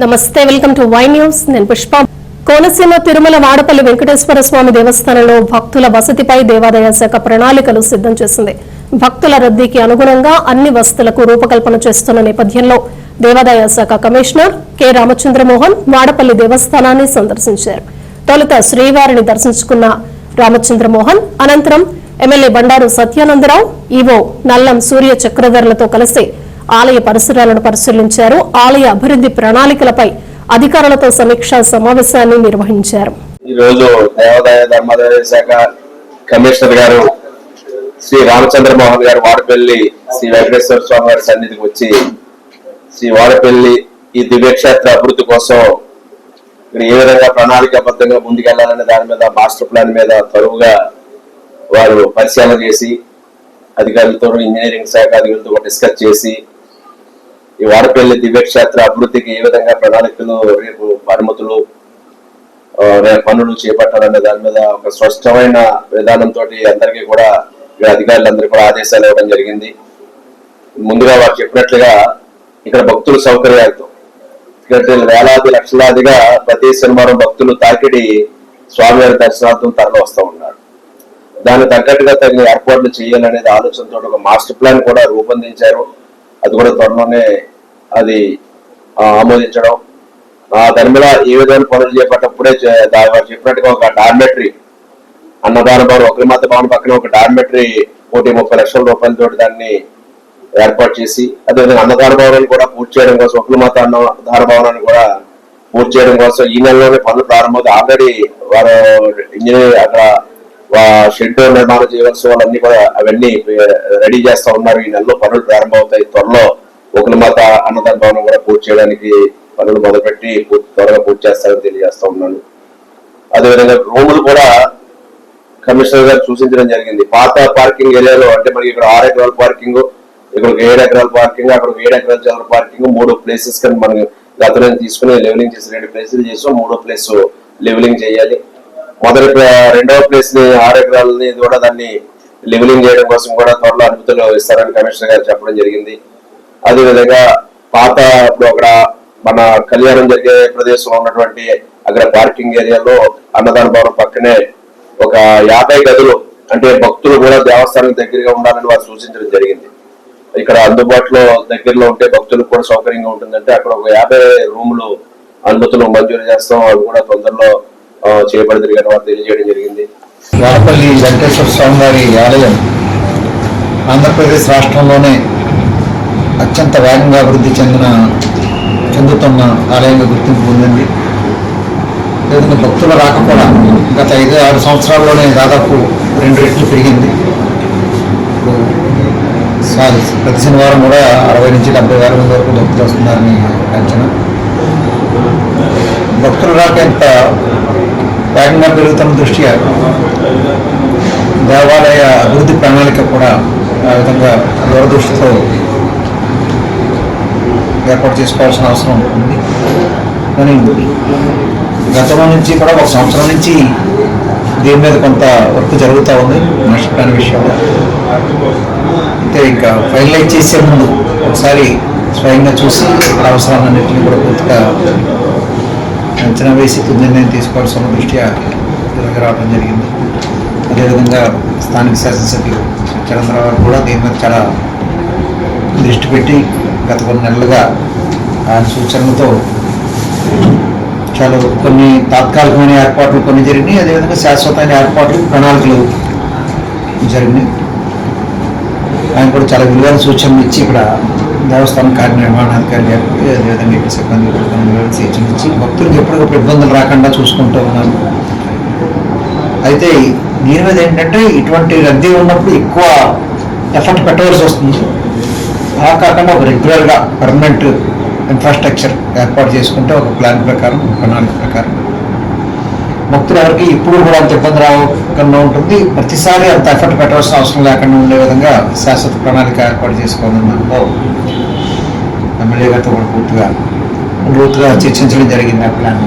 నమస్తే welcome to Y news. నేను పుష్ప. కోనసీమ తిరుమల వాడపల్లి వెంకటేశ్వర స్వామి దేవస్థానంలో భక్తుల వసతిపై దేవాదాయ శాఖ ప్రణాళికలు సిద్ధం చేసింది. భక్తుల రద్దీకి అనుగుణంగా అన్ని వసతులకు రూపకల్పన చేస్తున్న నేపథ్యంలో దేవాదాయ శాఖ కమిషనర్ కె. రామచంద్రమోహన్ వాడపల్లి దేవస్థానాన్ని సందర్శించారు. తొలుత శ్రీవారిని దర్శించుకున్న రామచంద్రమోహన్ అనంతరం ఎమ్మెల్యే బండారు సత్యానందరావు ఈవో నల్లం సూర్య చక్రధర్లతో కలిసి ఆలయ పరిసరాలను పరిశీలించారు. ఆలయ అభివృద్ధి ప్రణాళికలపై అధికారులతో సమీక్షా సమావేశాన్ని నిర్వహించారు. ఈ రోజు దేవాదాయ ధర్మాదాయ శాఖ కమిషనర్ గారు శ్రీ రామచంద్ర మోహన్ గారు వాడపల్లి శ్రీ వెంకటేశ్వర స్వామి వారి సన్నిధికి వచ్చి శ్రీ వాడపల్లి ఈ దివ్యక్షేత్ర అభివృద్ధి కోసం ఇక్కడ ఏ విధంగా ప్రణాళికాబద్ధంగా ముందుకెళ్ళాలనే దాని మీద మాస్టర్ ప్లాన్ మీద తరువుగా వారు పరిశీలన చేసి అధికారులతో ఇంజనీరింగ్ శాఖ అధికారులతో డిస్కస్ చేసి ఈ వాడపల్లి దివ్యక్షేత్ర అభివృద్ధికి ఏ విధంగా ప్రణాళికలు రేపు అనుమతులు రేపు పనులు చేపట్టాలనే దాని మీద ఒక స్పష్టమైన విధానంతో అందరికీ కూడా అధికారులందరూ కూడా ఆదేశాలు ఇవ్వడం జరిగింది. ముందుగా వారు చెప్పినట్లుగా ఇక్కడ భక్తుల సౌకర్యాలతో వేలాది లక్షలాదిగా ప్రతి శనివారం భక్తులు తాకిడి స్వామివారి దర్శనార్థం తరలి వస్తూ ఉన్నారు. దానికి తగ్గట్టుగా తగిన ఏర్పాట్లు చేయాలనేది ఆలోచనతో ఒక మాస్టర్ ప్లాన్ కూడా రూపొందించారు. అది కూడా త్వరలోనే అది ఆమోదించడం. దాని మీద ఏ విధమైన పనులు చేపట్టప్పుడే వారు చెప్పినట్టుగా ఒక డార్మెటరీ అన్నదాన భవన్ ఒకరి మత భవన్ పక్కన ఒక డార్మెటరీ కోటి ముప్పై లక్షల రూపాయలతో దాన్ని ఏర్పాటు చేసి అదేవిధంగా అన్నదాన భవనాన్ని కూడా పూర్తి చేయడం కోసం ఒకరి మత అన్నదాన భవనాన్ని కూడా పూర్తి చేయడం కోసం ఈ నెలలోనే పనులు ప్రారంభమవుతాయి. ఆల్రెడీ వారు ఇంజనీర్ అక్కడ షెడ్ నిర్మాణం చేయవలసిన వాళ్ళన్నీ కూడా అవన్నీ రెడీ చేస్తా ఉన్నారు. ఈ నెలలో పనులు ప్రారంభమవుతాయి. త్వరలో ఒకలమాత అన్నదాన భవనం కూడా పూర్తి చేయడానికి పనులు మొదలుపెట్టి త్వరగా పూర్తి చేస్తారని తెలియజేస్తా ఉన్నాను. అదేవిధంగా రూములు కూడా కమిషనర్ గారు సూచించడం జరిగింది. పాత పార్కింగ్ ఏరియాలో అంటే మనకి ఇక్కడ ఆరు ఎకరాల పార్కింగ్ ఇక్కడ ఏడు ఎకరాల పార్కింగ్ అక్కడ ఏడు ఎకరాల చిల్లర పార్కింగ్ మూడు ప్లేసెస్ కానీ మనం గతంలో తీసుకుని లెవెలింగ్ చేసి రెండు ప్లేసులు చేసాం. మూడో ప్లేస్ లెవెలింగ్ చేయాలి. మొదటి రెండవ ప్లేస్ని ఆరు ఎకరాలని కూడా దాన్ని లెవెలింగ్ చేయడం కోసం కూడా త్వరలో అనుమతులు ఇస్తారని కమిషనర్ గారు చెప్పడం జరిగింది. అదేవిధంగా పాత ఇప్పుడు అక్కడ మన కళ్యాణం జరిగే ప్రదేశంలో ఉన్నటువంటి అక్కడ పార్కింగ్ ఏరియాలో అన్నదాన భవనం పక్కనే ఒక యాభై గదులు అంటే భక్తులు కూడా దేవస్థానం దగ్గరగా ఉండాలని వారు సూచించడం జరిగింది. ఇక్కడ అందుబాటులో దగ్గరలో ఉంటే భక్తులకు కూడా సౌకర్యంగా ఉంటుందంటే అక్కడ ఒక యాభై రూములు అనుమతులు మంజూరు చేస్తాం. అవి కూడా తొందరలో చేపడుతుంది చేయబడి కానీ వారు తెలియజేయడం జరిగింది. వాడపల్లి వెంకటేశ్వర స్వామి వారి ఆలయం ఆంధ్రప్రదేశ్ రాష్ట్రంలోనే అత్యంత వేగంగా అభివృద్ధి చెందిన చెందుతున్న ఆలయంగా గుర్తింపు పొందింది. లేదంటే భక్తుల రాక కూడా గత ఐదు ఆరు సంవత్సరాల్లోనే దాదాపు రెండు రెట్లు పెరిగింది. సారీ ప్రతి శనివారం కూడా అరవై నుంచి డెబ్బై వేల మంది వరకు భక్తులు వస్తున్నారని అంచనా. భక్తుల రాక ఎంత వేగంగా పెరుగుతున్న దృష్ట్యా దేవాలయ అభివృద్ధి ప్రణాళిక కూడా ఆ విధంగా దూరదృష్టితో ఏర్పాటు చేసుకోవాల్సిన అవసరం ఉంది. కానీ గతంలో నుంచి కూడా ఒక సంవత్సరం నుంచి దీని మీద కొంత వర్క్ జరుగుతూ ఉంది మాస్టర్ ప్లాన్ విషయంలో. అయితే ఇంకా ఫైనలైజ్ చేసే ముందు ఒకసారి స్వయంగా చూసి అవసరాలన్నింటినీ కూడా పూర్తిగా అంచనా వేసి తుది నిర్ణయం తీసుకోవాల్సిన దృష్ట్యా ఇక్కడికి రావడం జరిగింది. అదేవిధంగా స్థానిక శాసనసభ్యులు చంద్రబాబు కూడా దీని మీద చాలా దృష్టి పెట్టి గత కొన్ని నెలలుగా ఆయన సూచనలతో చాలా కొన్ని తాత్కాలికమైన ఏర్పాట్లు కొన్ని జరిగినాయి. అదేవిధంగా శాశ్వతమైన ఏర్పాట్లు ప్రణాళికలు జరిగినాయి. ఆయన కూడా చాలా విలువైన సూచనలు ఇచ్చి ఇక్కడ దేవస్థానం కార్యనిర్వహణాధికారి గారికి అదేవిధంగా ఇక్కడ సిబ్బంది సూచించి భక్తులకు ఎప్పటికప్పుడు ఇబ్బందులు రాకుండా చూసుకుంటూ ఉన్నారు. అయితే దీని మీద ఏంటంటే ఇటువంటి రద్దీ ఉన్నప్పుడు ఎక్కువ ఎఫర్ట్ పెట్టవలసి వస్తుంది. అలా కాకుండా ఒక రెగ్యులర్గా పర్మనెంట్ ఇన్ఫ్రాస్ట్రక్చర్ ఏర్పాటు చేసుకుంటే ఒక ప్లాన్ ప్రకారం ప్రణాళిక ప్రకారం. భక్తులు ఎవరికి ఇప్పుడు కూడా అంత ఇబ్బంది రాకుండా ఉంటుంది. ప్రతిసారి అంత ఎఫర్ట్ పెట్టవలసిన అవసరం లేకుండా ఉండే విధంగా శాశ్వత ప్రణాళిక ఏర్పాటు చేసుకోవాలని ఎమ్మెల్యే గారితో కూడా పూర్తిగా లోతుగా చర్చించడం జరిగింది ఆ ప్లాన్.